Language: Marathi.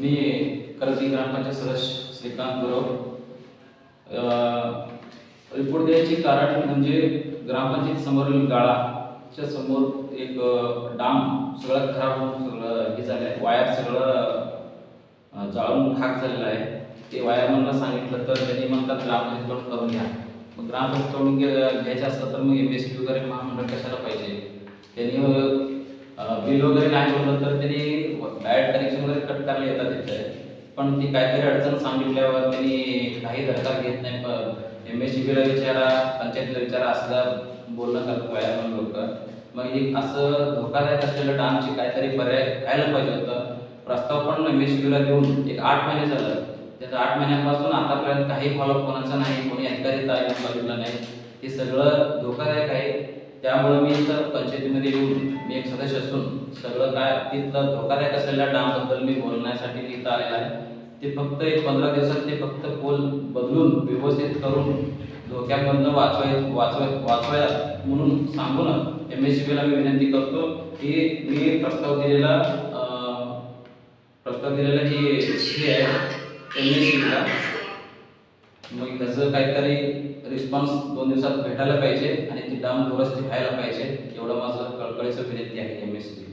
मी ग्रामपंचायत सदस्य श्रीकांत गुरव. रिपोर्ट द्यायची कारण म्हणजे ग्रामपंचायत समोरील गाळाच्या समोर एक डाम सगळं खराब होऊन सगळं हे झालं आहे वायर सगळं जाळून खाक झालेलं आहे. ते वायरमनला सांगितलं तर त्यांनी म्हणतात ग्रामपंचायतकडून करून घ्या. मग ग्रामपंचायतकडून घे- घ्यायचं असलं तर मग एम एस पी वगैरे महामंडळ कशाला पाहिजे? त्यांनी बिल वगैरे नाही बोललं तर त्यांनी बॅड वगैरे कट करायला येतात तिथे पण ती काहीतरी अडचण सांगितल्यावर त्यांनी काही दरकार घेत नाही पण एम एस सी बीला विचारा पंचायतीला विचारा असं बोलणं करतो व्यायाम लोक. मग एक असं धोकादायक असलेलं डामची काहीतरी पर्याय व्हायला पाहिजे होतं. प्रस्ताव पण एम एस सी बीला देऊन एक आठ महिने झालं. त्याचं आठ महिन्यापासून आतापर्यंत काही फॉलोअप कोणाचा नाही कोणी अधिकारी तारीख बघितला नाही. हे सगळं धोकादायक आहे. त्यामुळे मी इथं पंचायतीमध्ये येऊन मी एक सदस्य असून सगळं काय तिथलं धोकादायक असलेल्या डामबद्दल मी बोलण्यासाठी मी इथं आहे. ते फक्त एक पंधरा दिवसात ते फक्त पोल बदलून व्यवस्थित करून धोक्यामधनं वाचवाय वाचवाय वाचवाय म्हणून सांगून एम एस सी बीला मी विनंती करतो की मी प्रस्ताव दिलेला प्रस्ताव दिलेला ही हे आहे एम एस सी बीला मग त्याचं काहीतरी रिस्पॉन्स दोन दिवसात भेटायला पाहिजे आणि ती डाम दुरुस्ती व्हायला पाहिजे एवढं माझं कळकळीचं विनंती आहे एम एस सी